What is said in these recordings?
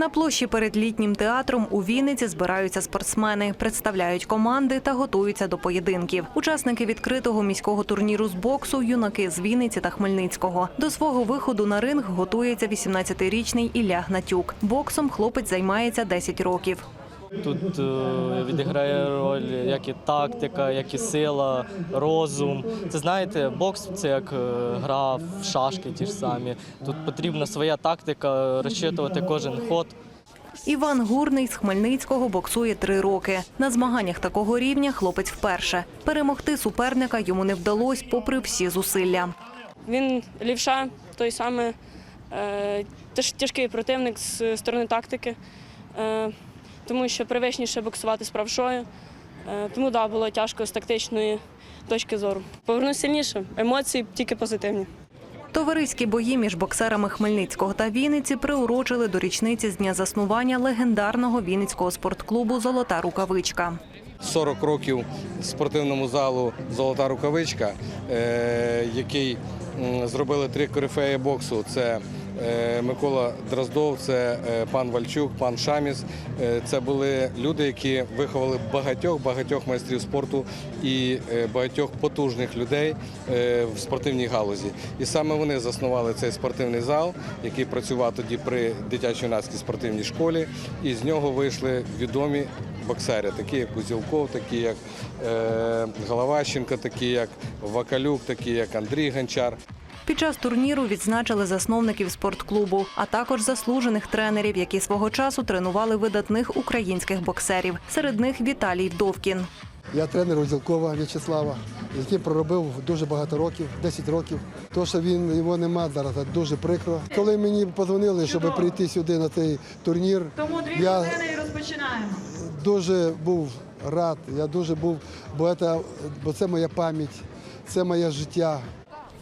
На площі перед літнім театром у Вінниці збираються спортсмени, представляють команди та готуються до поєдинків. Учасники відкритого міського турніру з боксу, юнаки з Вінниці та Хмельницького. До свого виходу на ринг готується 18-річний Ілля Гнатюк. Боксом хлопець займається 10 років. Тут е, відіграє роль як і тактика, як і сила, розум. Це знаєте, бокс це як е, гра в шашки ті ж самі. Тут потрібна своя тактика, розчитувати кожен ход. Іван Гурний з Хмельницького боксує три роки. На змаганнях такого рівня хлопець вперше. Перемогти суперника йому не вдалося, попри всі зусилля. Він лівша, той самий е, теж тяжкий противник з сторони тактики, е, тому що привичніше боксувати з правшою. Е, тому да, було тяжко з тактичної точки зору. Повернусь сильніше, емоції тільки позитивні. Товариські бої між боксерами Хмельницького та Вінниці приурочили до річниці з дня заснування легендарного Вінницького спортклубу Золота рукавичка. 40 років спортивному залу Золота рукавичка, е, який зробили три корифеї боксу. Це Микола Дроздов, це е, пан Вальчук, пан Шаміс. Е, Це були люди, які виховали багатьох багатьох майстрів спорту і е, багатьох потужних людей е, в спортивній галузі. І саме вони заснували цей спортивний зал, який працював тоді при дитячо-юнацькій спортивній школі. І з нього вийшли відомі боксери, такі як Кузілков, такі як е, Головащенко, такі як Вакалюк, такі як Андрій Гончар. Під час турніру відзначили засновників спортклубу, а також заслужених тренерів, які свого часу тренували видатних українських боксерів. Серед них Віталій Вдовкін. Я тренер Узілкова В'ячеслава, з яким проробив дуже багато років, 10 років. То, що він його нема зараз, це дуже прикро. Коли мені подзвонили, щоб прийти сюди на цей турнір, тому дві я дуже був рад. Я дуже був, бо це, бо це моя пам'ять, це моє життя.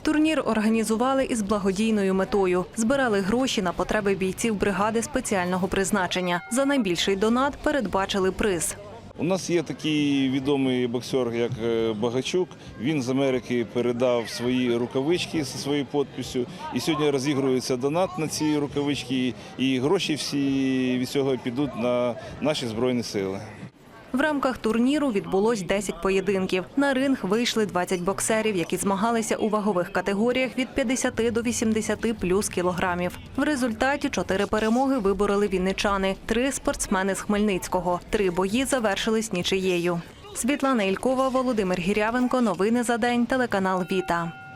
Турнір організували із благодійною метою. Збирали гроші на потреби бійців бригади спеціального призначення. За найбільший донат передбачили приз. У нас є такий відомий боксер, як е, Багачук. Він з Америки передав свої рукавички зі своєю підписю. І сьогодні розігрується донат на ці рукавички, і гроші всі від цього підуть на наші збройні сили. В рамках турніру відбулось 10 поєдинків. На ринг вийшли 20 боксерів, які змагалися у вагових категоріях від 50 до 80 плюс кілограмів. В результаті чотири перемоги вибороли вінничани, три спортсмени з Хмельницького. Три бої завершились нічиєю. Світлана Ількова, Володимир Гірявенко. Новини за день. Телеканал Віта.